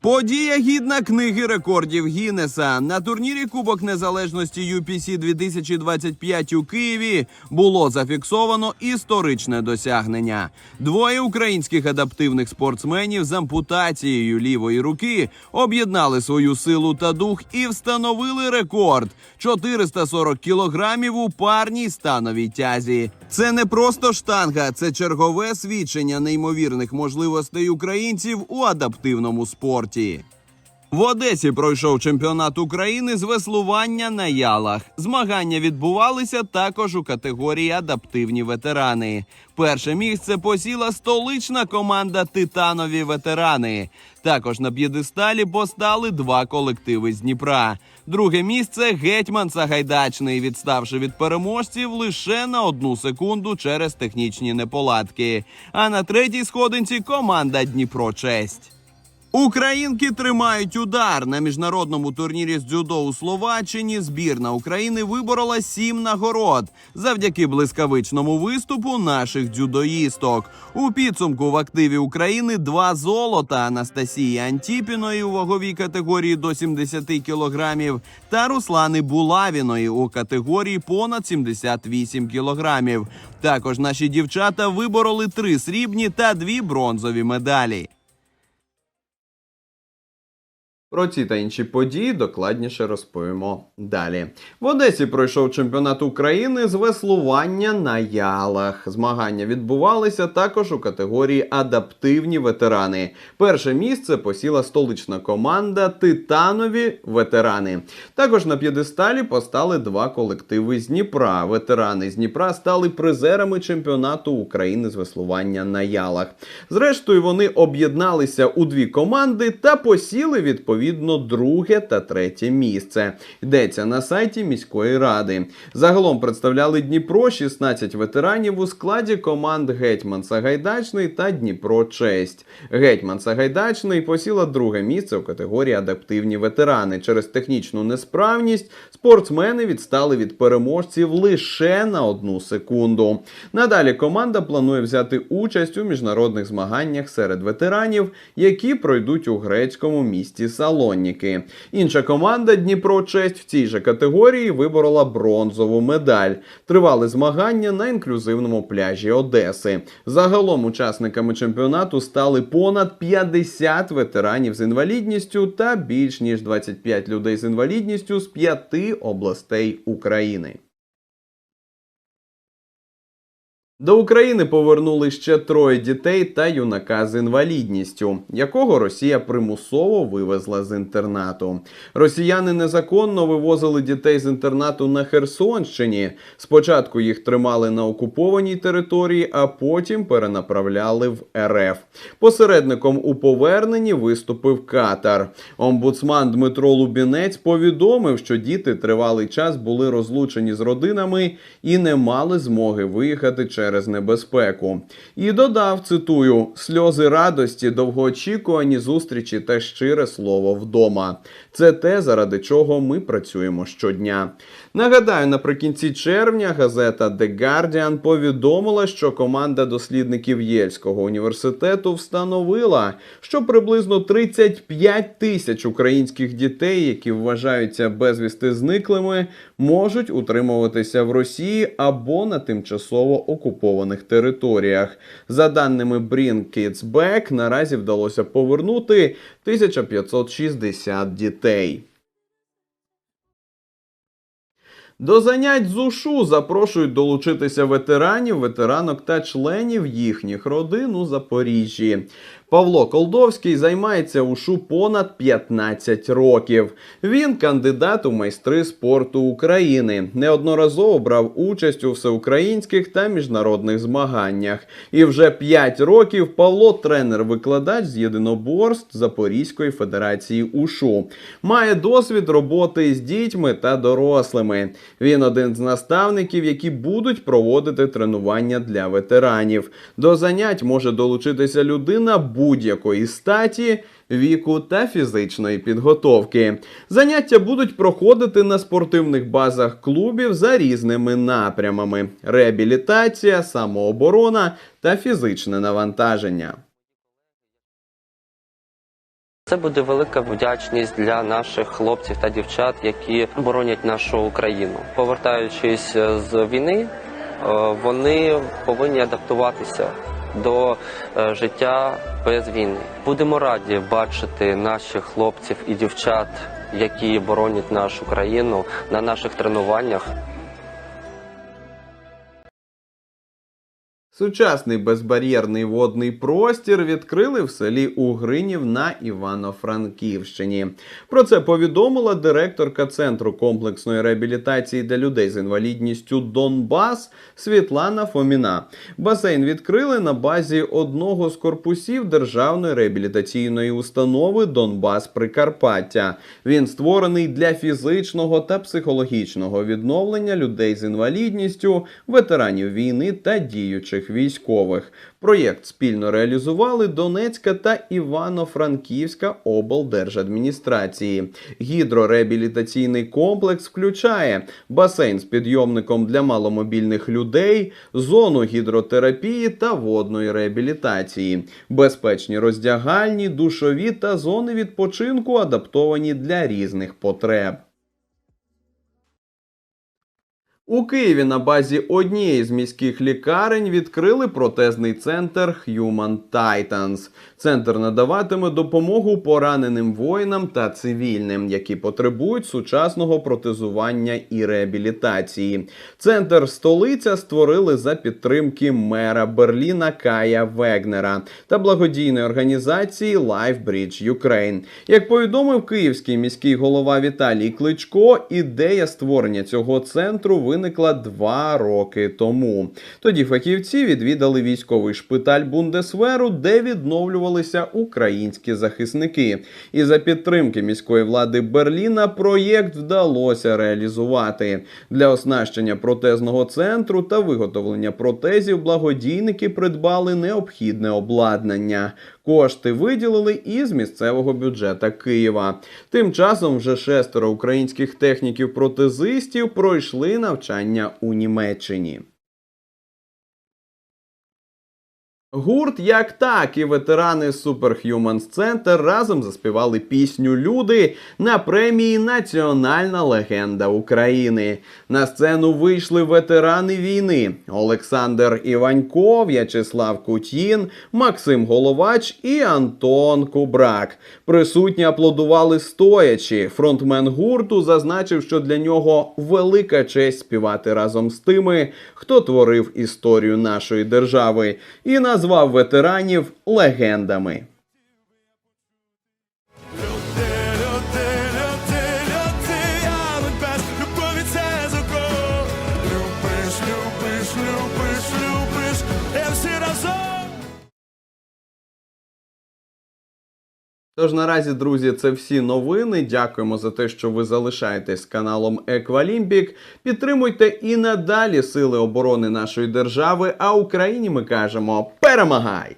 Подія гідна книги рекордів Гіннеса. На турнірі Кубок Незалежності UPC 2025 у Києві було зафіксовано історичне досягнення. Двоє українських адаптивних спортсменів з ампутацією лівої руки об'єднали свою силу та дух і встановили рекорд 440 кілограмів у парній становій тязі. Це не просто штанга, це чергове свідчення неймовірних можливостей українців у адаптивному спорті. В Одесі пройшов чемпіонат України з веслування на ялах. Змагання відбувалися також у категорії адаптивні ветерани. Перше місце посіла столична команда Титанові ветерани. Також на п'єдесталі постали два колективи з Дніпра. Друге місце гетьман Сагайдачний, відставши від переможців лише на одну секунду через технічні неполадки. А на третій сходинці команда Дніпро Честь. Українки тримають удар на міжнародному турнірі з дзюдо у Словаччині. Збірна України виборола сім нагород завдяки блискавичному виступу наших дзюдоїсток. У підсумку в активі України два золота Анастасії Антіпіної у ваговій категорії до 70 кілограмів та Руслани Булавіної у категорії понад 78 кілограмів. Також наші дівчата вибороли три срібні та дві бронзові медалі. Про ці та інші події докладніше розповімо далі. В Одесі пройшов чемпіонат України з веслування на ялах. Змагання відбувалися також у категорії адаптивні ветерани. Перше місце посіла столична команда Титанові ветерани. Також на п'єдесталі постали два колективи з Дніпра. Ветерани з Дніпра стали призерами чемпіонату України з веслування на ялах. Зрештою, вони об'єдналися у дві команди та посіли відповідно друге та третє місце. Йдеться на сайті міської ради. Загалом представляли Дніпро 16 ветеранів у складі команд Гетьман Сагайдачний та Дніпро Честь. Гетьман Сагайдачний посіла друге місце у категорії адаптивні ветерани. Через технічну несправність спортсмени відстали від переможців лише на одну секунду. Надалі команда планує взяти участь у міжнародних змаганнях серед ветеранів, які пройдуть у грецькому місті Салоніки. Інша команда Дніпро Честь в цій же категорії виборола бронзову медаль. Тривали змагання на інклюзивному пляжі Одеси. Загалом учасниками чемпіонату стали понад 50 ветеранів з інвалідністю та більш ніж 25 людей з інвалідністю з п'яти областей України. До України повернули ще троє дітей та юнака з інвалідністю, якого Росія примусово вивезла з інтернату. Росіяни незаконно вивозили дітей з інтернату на Херсонщині. Спочатку їх тримали на окупованій території, а потім перенаправляли в РФ. Посередником у поверненні виступив Катар. Омбудсман Дмитро Лубінець повідомив, що діти тривалий час були розлучені з родинами і не мали змоги виїхати через небезпеку. І додав, цитую, сльози радості, довгоочікувані зустрічі та щире слово вдома. Це те, заради чого ми працюємо щодня. Нагадаю, наприкінці червня газета The Guardian повідомила, що команда дослідників Єльського університету встановила, що приблизно 35 тисяч українських дітей, які вважаються безвісти зниклими, можуть утримуватися в Росії або на тимчасово окупованих територіях. За даними Bring Kids Back, наразі вдалося повернути 1560 дітей. До занять з УШУ запрошують долучитися ветеранів, ветеранок та членів їхніх родин у Запоріжжі. Павло Колдовський займається ушу понад 15 років. Він кандидат у майстри спорту України. Неодноразово брав участь у всеукраїнських та міжнародних змаганнях. І вже 5 років Павло тренер-викладач з єдиноборств Запорізької федерації УШУ. Має досвід роботи з дітьми та дорослими. Він один з наставників, які будуть проводити тренування для ветеранів. До занять може долучитися людина будь-якої статі. Віку та фізичної підготовки заняття будуть проходити на спортивних базах клубів за різними напрямами: реабілітація, самооборона та фізичне навантаження. Це буде велика вдячність для наших хлопців та дівчат, які боронять нашу Україну. Повертаючись е, з війни, е, вони повинні адаптуватися до е, життя без війни. Будемо раді бачити наших хлопців і дівчат, які боронять нашу країну на наших тренуваннях. Сучасний безбар'єрний водний простір відкрили в селі Угринів на Івано-Франківщині. Про це повідомила директорка Центру комплексної реабілітації для людей з інвалідністю Донбас Світлана Фоміна. Басейн відкрили на базі одного з корпусів державної реабілітаційної установи Донбас Прикарпаття. Він створений для фізичного та психологічного відновлення людей з інвалідністю, ветеранів війни та діючих військових. Проєкт спільно реалізували Донецька та Івано-Франківська облдержадміністрації. Гідрореабілітаційний комплекс включає басейн з підйомником для маломобільних людей, зону гідротерапії та водної реабілітації, безпечні роздягальні, душові та зони відпочинку адаптовані для різних потреб. У Києві на базі однієї з міських лікарень відкрили протезний центр Human Titans. Центр надаватиме допомогу пораненим воїнам та цивільним, які потребують сучасного протезування і реабілітації. Центр столиця створили за підтримки мера Берліна Кая Вегнера та благодійної організації Life Bridge Ukraine. Як повідомив київський міський голова Віталій Кличко, ідея створення цього центру виникла два роки тому. Тоді фахівці відвідали військовий шпиталь Бундесверу, де відновлювалися українські захисники. І за підтримки міської влади Берліна проєкт вдалося реалізувати для оснащення протезного центру та виготовлення протезів. Благодійники придбали необхідне обладнання. Кошти виділили із місцевого бюджета Києва. Тим часом вже шестеро українських техніків-протезистів пройшли навчання у Німеччині. Гурт як так і ветерани Superhumans Center разом заспівали пісню Люди на премії Національна легенда України. На сцену вийшли ветерани війни Олександр Іванько, В'ячеслав Кутін, Максим Головач і Антон Кубрак. Присутні аплодували стоячи. Фронтмен гурту зазначив, що для нього велика честь співати разом з тими, хто творив історію нашої держави, і назвав ветеранів легендами. Тож наразі, друзі, це всі новини. Дякуємо за те, що ви залишаєтесь каналом Еквалімпік. Підтримуйте і надалі сили оборони нашої держави. А Україні ми кажемо перемагай!